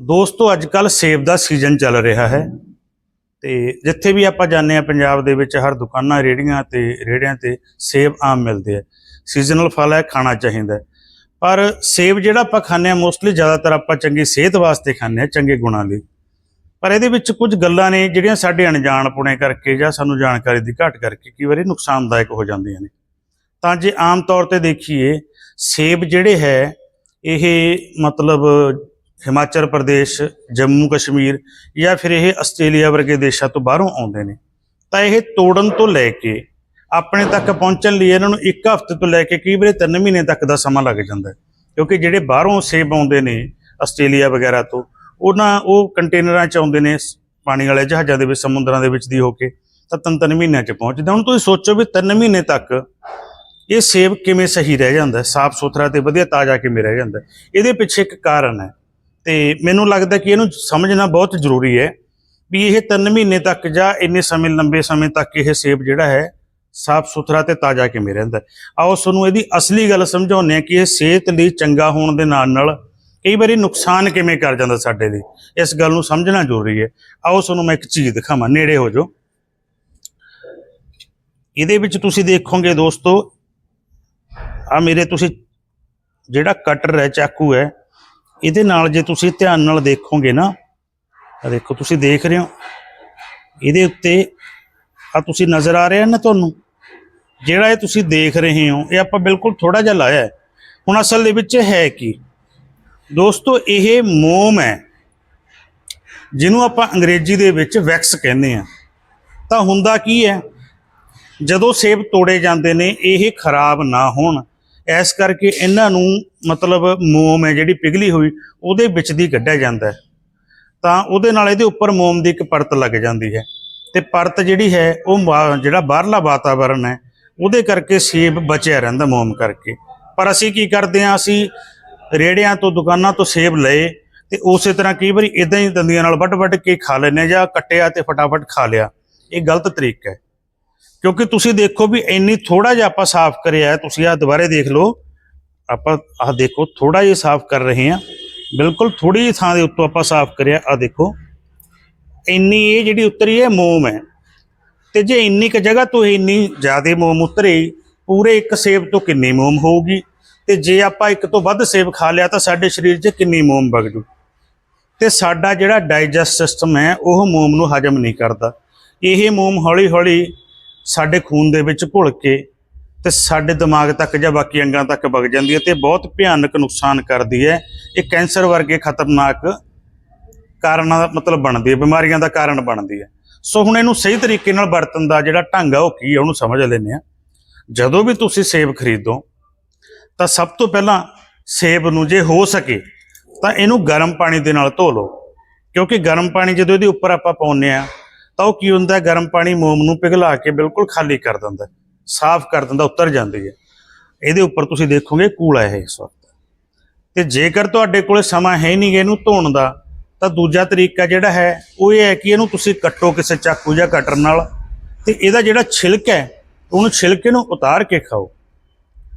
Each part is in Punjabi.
ਦੋਸਤੋ ਅੱਜ ਕੱਲ ਸੇਬ ਦਾ ਸੀਜ਼ਨ ਚੱਲ ਰਿਹਾ ਹੈ ਤੇ ਜਿੱਥੇ ਵੀ ਆਪਾਂ ਜਾਂਦੇ ਆ ਪੰਜਾਬ ਦੇ ਵਿੱਚ ਹਰ ਦੁਕਾਨਾਂ ਰੇੜੀਆਂ ਤੇ ਰੇੜਿਆਂ ਤੇ ਸੇਬ ਆਮ ਮਿਲਦੇ ਆ। ਸੀਜ਼ਨਲ ਫਲ ਹੈ, ਖਾਣਾ ਚਾਹੀਦਾ ਪਰ ਸੇਬ ਜਿਹੜਾ ਆਪਾਂ ਖਾਂਦੇ ਆ ਮੋਸਟਲੀ ਜ਼ਿਆਦਾਤਰ ਆਪਾਂ ਚੰਗੀ ਸਿਹਤ ਵਾਸਤੇ ਖਾਂਦੇ ਆ ਚੰਗੇ ਗੁਣਾਂ ਲਈ। ਪਰ ਇਹਦੇ ਵਿੱਚ ਕੁਝ ਗੱਲਾਂ ਨੇ ਜਿਹੜੀਆਂ ਸਾਡੇ ਅਣਜਾਣ ਪੁਣੇ ਕਰਕੇ ਜਾਂ ਸਾਨੂੰ ਜਾਣਕਾਰੀ ਦੀ ਘਾਟ ਕਰਕੇ ਕਈ ਵਾਰੀ ਨੁਕਸਾਨਦਾਇਕ ਹੋ ਜਾਂਦੀਆਂ ਨੇ। ਤਾਂ ਜੇ ਆਮ ਤੌਰ ਤੇ ਦੇਖੀਏ, ਸੇਬ ਜਿਹੜੇ ਹੈ, ਇਹ ਮਤਲਬ ਹਿਮਾਚਲ ਪ੍ਰਦੇਸ਼, ਜੰਮੂ ਕਸ਼ਮੀਰ ਜਾਂ ਫਿਰ ਇਹ ਆਸਟ੍ਰੇਲੀਆ ਵਰਗੇ ਦੇਸ਼ਾਂ ਤੋਂ ਬਾਹਰੋਂ ਆਉਂਦੇ ਨੇ, ਤਾਂ ਇਹ ਤੋੜਨ ਤੋਂ ਲੈ ਕੇ ਆਪਣੇ ਤੱਕ ਪਹੁੰਚਣ ਲਈ ਇਹਨਾਂ ਨੂੰ ਇੱਕ ਹਫ਼ਤੇ ਤੋਂ ਲੈ ਕੇ ਕਈ ਵਾਰੀ 3 ਮਹੀਨੇ ਤੱਕ ਦਾ ਸਮਾਂ ਲੱਗ ਜਾਂਦਾ ਕਿਉਂਕਿ ਜਿਹੜੇ ਬਾਹਰੋਂ ਸੇਬ ਆਉਂਦੇ ਨੇ ਆਸਟ੍ਰੇਲੀਆ ਵਗੈਰਾ ਤੋਂ, ਉਹਨਾਂ ਉਹ ਕੰਟੇਨਰਾਂ ਚ ਆਉਂਦੇ ਨੇ, ਪਾਣੀ ਵਾਲੇ ਜਹਾਜ਼ਾਂ ਦੇ ਵਿੱਚ, ਸਮੁੰਦਰਾਂ ਦੇ ਵਿੱਚ ਦੀ ਹੋ ਕੇ, ਤਾਂ ਤਿੰਨ ਤਿੰਨ ਮਹੀਨਿਆਂ ਚ ਪਹੁੰਚਦਾ ਹੁਣ ਤੁਸੀਂ ਸੋਚੋ ਵੀ 3 ਮਹੀਨੇ ਤੱਕ ਇਹ ਸੇਬ ਕਿਵੇਂ ਸਹੀ ਰਹਿ ਜਾਂਦਾ ਸਾਫ਼ ਸੁਥਰਾ ਤੇ ਵਧੀਆ ਤਾਜ਼ਾ ਕਿਵੇਂ ਰਹਿ ਜਾਂਦਾ ਇਹਦੇ ਪਿੱਛੇ ਇੱਕ ਕਾਰਨ ਹੈ ਤੇ ਮੈਨੂੰ ਲੱਗਦਾ ਕਿ ਇਹਨੂੰ ਸਮਝਣਾ ਬਹੁਤ ਜ਼ਰੂਰੀ ਹੈ ਵੀ ਇਹ 3 ਮਹੀਨੇ ਤੱਕ ਜਾਂ ਇੰਨੇ ਸਮੇਂ, ਲੰਬੇ ਸਮੇਂ ਤੱਕ ਇਹ ਸੇਬ ਜਿਹੜਾ ਹੈ ਸਾਫ਼ ਸੁਥਰਾ ਤੇ ਤਾਜ਼ਾ ਕਿਵੇਂ ਰਹਿੰਦਾ ਆਓ ਤੁਹਾਨੂੰ ਇਹਦੀ ਅਸਲੀ ਗੱਲ ਸਮਝਾਉਂਦੇ ਹਾਂ ਕਿ ਇਹ ਸਿਹਤ ਲਈ ਚੰਗਾ ਹੋਣ ਦੇ ਨਾਲ ਨਾਲ ਕਈ ਵਾਰੀ ਨੁਕਸਾਨ ਕਿਵੇਂ ਕਰ ਜਾਂਦਾ ਸਾਡੇ ਲਈ। ਇਸ ਗੱਲ ਨੂੰ ਸਮਝਣਾ ਜ਼ਰੂਰੀ ਹੈ। ਆਓ ਤੁਹਾਨੂੰ ਮੈਂ ਇੱਕ ਚੀਜ਼ ਦਿਖਾਵਾਂ, ਨੇੜੇ ਹੋ ਜਾਓ। ਇਹਦੇ ਵਿੱਚ ਤੁਸੀਂ ਦੇਖੋਗੇ ਦੋਸਤੋ ਆ ਮੇਰੇ ਤੁਸੀਂ ਜਿਹੜਾ ਕਟਰ ਹੈ, ਚਾਕੂ ਹੈ ਇਹਦੇ ਨਾਲ ਜੇ ਤੁਸੀਂ ਧਿਆਨ ਨਾਲ ਦੇਖੋਗੇ ਨਾ ਆ ਦੇਖੋ ਤੁਸੀਂ ਦੇਖ ਰਹੇ ਹੋ, ਇਹਦੇ ਉੱਤੇ ਆ ਤੁਸੀਂ ਨਜ਼ਰ ਆ ਰਿਹਾ ਨਾ ਤੁਹਾਨੂੰ, ਜਿਹੜਾ ਇਹ ਤੁਸੀਂ ਦੇਖ ਰਹੇ ਹੋ, ਇਹ ਆਪਾਂ ਬਿਲਕੁਲ ਥੋੜਾ ਜਿਹਾ ਲਾਇਆ ਹੁਣ ਅਸਲ ਦੇ ਵਿੱਚ ਹੈ ਕੀ? ਦੋਸਤੋ, ਇਹ ਮੋਮ ਹੈ, ਜਿਹਨੂੰ ਆਪਾਂ ਅੰਗਰੇਜ਼ੀ ਦੇ ਵਿੱਚ ਵੈਕਸ ਕਹਿੰਦੇ ਆ ਤਾਂ ਹੁੰਦਾ ਕੀ ਹੈ? ਜਦੋਂ ਸੇਬ ਤੋੜੇ ਜਾਂਦੇ ਨੇ, ਇਹ ਖਰਾਬ ਨਾ ਹੋਣ। ਇਸ ਕਰਕੇ ਇਹਨਾਂ ਨੂੰ ਮਤਲਬ ਮੋਮ ਹੈ ਜਿਹੜੀ ਪਿਘਲੀ ਹੋਈ, ਉਹਦੇ ਵਿੱਚ ਦੀ ਕੱਢਿਆ ਜਾਂਦਾ ਤਾਂ ਉਹਦੇ ਨਾਲ ਇਹਦੇ ਉੱਪਰ ਮੋਮ ਦੀ ਇੱਕ ਪਰਤ ਲੱਗ ਜਾਂਦੀ ਹੈ। ਤੇ ਪਰਤ ਜਿਹੜੀ ਹੈ, ਉਹ ਮਾ- ਜਿਹੜਾ ਬਾਹਰਲਾ ਵਾਤਾਵਰਣ ਹੈ, ਉਹਦੇ ਕਰਕੇ ਸੇਬ ਬਚਿਆ ਰਹਿੰਦਾ ਮੋਮ ਕਰਕੇ। ਪਰ ਅਸੀਂ ਕੀ ਕਰਦੇ ਹਾਂ, ਅਸੀਂ ਰੇੜਿਆਂ ਤੋਂ, ਦੁਕਾਨਾਂ ਤੋਂ ਸੇਬ ਲਏ ਤੇ ਉਸੇ ਤਰ੍ਹਾਂ ਕਈ ਵਾਰੀ ਇਦਾਂ ਹੀ ਦੰਦੀਆਂ ਨਾਲ ਵੱਢ-ਵੱਢ ਕੇ ਖਾ ਲੈਂਦੇ ਹਾਂ ਜਾਂ ਕੱਟਿਆ ਤੇ ਫਟਾਫਟ ਖਾ ਲਿਆ। ਇਹ ਗਲਤ ਤਰੀਕਾ ਹੈ। ਕਿਉਂਕਿ ਤੁਸੀਂ ਦੇਖੋ ਵੀ ਇੰਨੀ ਥੋੜਾ ਜਿਹਾ ਆਪਾਂ ਸਾਫ਼ ਕਰਿਆ ਤੁਸੀਂ ਆ ਦੁਬਾਰੇ ਦੇਖ ਲਓ। ਆਪਾਂ ਆਹ ਦੇਖੋ ਥੋੜਾ ਜਿਹਾ ਸਾਫ਼ ਕਰ ਰਹੇ ਹਾਂ। ਬਿਲਕੁਲ ਥੋੜੀ ਜਿਹੀ ਥਾਂ ਦੇ ਉੱਤੋਂ ਆਪਾਂ ਸਾਫ਼ ਕਰਿਆ ਆ ਦੇਖੋ। ਇੰਨੀ ਇਹ ਜਿਹੜੀ ਉਤਰੀ ਹੈ ਮੋਮ ਹੈ। ਤੇ ਜੇ ਇੰਨੀ ਕ ਜਗ੍ਹਾ ਤੋਂ ਇੰਨੀ ਜ਼ਿਆਦਾ ਮੋਮ ਉਤਰੇ, ਪੂਰੇ ਇੱਕ ਸੇਬ ਤੋਂ ਕਿੰਨੀ ਮੋਮ ਹੋਊਗੀ? ਤੇ ਜੇ ਆਪਾਂ ਇੱਕ ਤੋਂ ਵੱਧ ਸੇਬ ਖਾ ਲਿਆ ਤਾਂ ਸਾਡੇ ਸਰੀਰ 'ਚ ਕਿੰਨੀ ਮੋਮ ਵਗ ਜੂ ਤੇ ਸਾਡਾ ਜਿਹੜਾ ਡਾਈਜੈਸਟ ਸਿਸਟਮ ਹੈ, ਉਹ ਮੋਮ ਨੂੰ ਹਜਮ ਨਹੀਂ ਕਰਦਾ। ਇਹ ਮੋਮ ਹੌਲੀ-ਹੌਲੀ ਸਾਡੇ ਖੂਨ ਦੇ ਵਿੱਚ ਘੁਲ ਕੇ ਤੇ ਸਾਡੇ ਦਿਮਾਗ ਤੱਕ ਜਾਂ ਬਾਕੀ ਅੰਗਾਂ ਤੱਕ ਵਗ ਜਾਂਦੀ ਹੈ ਤੇ ਬਹੁਤ ਭਿਆਨਕ ਨੁਕਸਾਨ ਕਰਦੀ ਹੈ। ਇਹ ਕੈਂਸਰ ਵਰਗੇ ਖਤਰਨਾਕ ਕਾਰਨਾਂ ਦਾ ਮਤਲਬ ਬਣਦੀ ਹੈ, ਬਿਮਾਰੀਆਂ ਦਾ ਕਾਰਨ ਬਣਦੀ ਹੈ। ਸੋ ਹੁਣ ਇਹਨੂੰ ਸਹੀ ਤਰੀਕੇ ਨਾਲ ਵਰਤਣ ਦਾ ਜਿਹੜਾ ਢੰਗ ਆ, ਉਹ ਕੀ ਹੈ ਉਹਨੂੰ ਸਮਝ ਲੈਂਦੇ ਆ ਜਦੋਂ ਵੀ ਤੁਸੀਂ ਸੇਬ ਖਰੀਦੋ, ਤਾਂ ਸਭ ਤੋਂ ਪਹਿਲਾਂ ਸੇਬ ਨੂੰ ਜੇ ਹੋ ਸਕੇ, ਤਾਂ ਇਹਨੂੰ ਗਰਮ ਪਾਣੀ ਦੇ ਨਾਲ ਧੋ ਲਓ। ਕਿਉਂਕਿ ਗਰਮ ਪਾਣੀ ਜਦੋਂ ਇਹਦੇ ਉੱਪਰ ਆਪਾਂ ਪਾਉਂਦੇ ਆ ਤਾਂ ਉਹ ਕੀ ਹੁੰਦਾ ਗਰਮ ਪਾਣੀ ਮੋਮ ਨੂੰ ਪਿਘਲਾ ਕੇ ਬਿਲਕੁਲ ਖਾਲੀ ਕਰ ਦਿੰਦਾ ਸਾਫ਼ ਕਰ ਦਿੰਦਾ, ਉੱਤਰ ਜਾਂਦੀ ਹੈ। ਇਹਦੇ ਉੱਪਰ ਤੁਸੀਂ ਦੇਖੋਗੇ ਕੂੜਾ ਹੈ ਇਸ ਵਕਤ। ਤੇ ਜੇਕਰ ਤੁਹਾਡੇ ਕੋਲੇ ਸਮਾਂ ਹੈ ਨਹੀਂ ਇਹਨੂੰ ਧੋਣ ਦਾ, ਤਾਂ ਦੂਜਾ ਤਰੀਕਾ ਜਿਹੜਾ ਹੈ, ਉਹ ਇਹ ਹੈ ਕਿ ਇਹਨੂੰ ਤੁਸੀਂ ਕੱਟੋ ਕਿਸੇ ਚਾਕੂ ਜਾਂ ਕਟਰ ਨਾਲ ਤੇ ਇਹਦਾ ਜਿਹੜਾ ਛਿਲਕ ਹੈ, ਉਹਨੂੰ ਛਿਲਕੇ ਨੂੰ ਉਤਾਰ ਕੇ ਖਾਓ।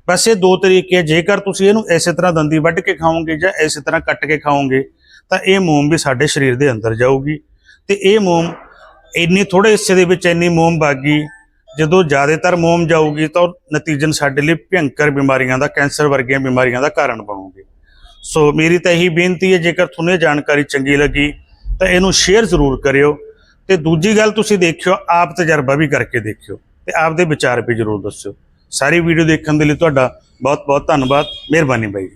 ਬਸ ਇਹ ਦੋ ਤਰੀਕੇ ਜੇਕਰ ਤੁਸੀਂ ਇਹਨੂੰ ਇਸੇ ਤਰ੍ਹਾਂ ਦੰਦੀ ਵੱਢ ਕੇ ਖਾਓਗੇ ਜਾਂ ਇਸੇ ਤਰ੍ਹਾਂ ਕੱਟ ਕੇ ਖਾਓਗੇ, ਤਾਂ ਇਹ ਮੋਮ ਵੀ ਸਾਡੇ ਸਰੀਰ ਦੇ ਅੰਦਰ ਜਾਊਗੀ। ਤੇ ਇਹ ਮੋਮ ਇੰਨੀ ਥੋੜੇ ਹਿੱਸੇ ਦੇ ਵਿੱਚ ਇੰਨੀ ਮੋਮ ਬਾਗੀ ਜਦੋਂ ਜ਼ਿਆਦਾਤਰ ਮੋਮ ਜਾਊਗੀ ਤਾਂ ਉਹ ਨਤੀਜਨ ਸਾਡੇ ਲਈ ਭਿਅੰਕਰ ਬਿਮਾਰੀਆਂ ਦਾ, ਕੈਂਸਰ ਵਰਗੀਆਂ ਬਿਮਾਰੀਆਂ ਦਾ ਕਾਰਨ ਬਣੂਗੀ। ਸੋ ਮੇਰੀ ਤਾਂ ਇਹੀ ਬੇਨਤੀ ਹੈ, ਜੇਕਰ ਤੁਹਾਨੂੰ ਇਹ ਜਾਣਕਾਰੀ ਚੰਗੀ ਲੱਗੀ ਤਾਂ ਇਹਨੂੰ ਸ਼ੇਅਰ ਜ਼ਰੂਰ ਕਰਿਓ। ਤੇ ਦੂਜੀ ਗੱਲ ਤੁਸੀਂ ਦੇਖਿਓ, ਆਪ ਤਜਰਬਾ ਵੀ ਕਰਕੇ ਦੇਖਿਓ ਤੇ ਆਪਦੇ ਵਿਚਾਰ ਵੀ ਜ਼ਰੂਰ ਦੱਸਿਓ। ਸਾਰੀ ਵੀਡੀਓ ਦੇਖਣ ਦੇ ਲਈ ਤੁਹਾਡਾ ਬਹੁਤ ਬਹੁਤ ਧੰਨਵਾਦ। ਮਿਹਰਬਾਨੀ ਬਾਈ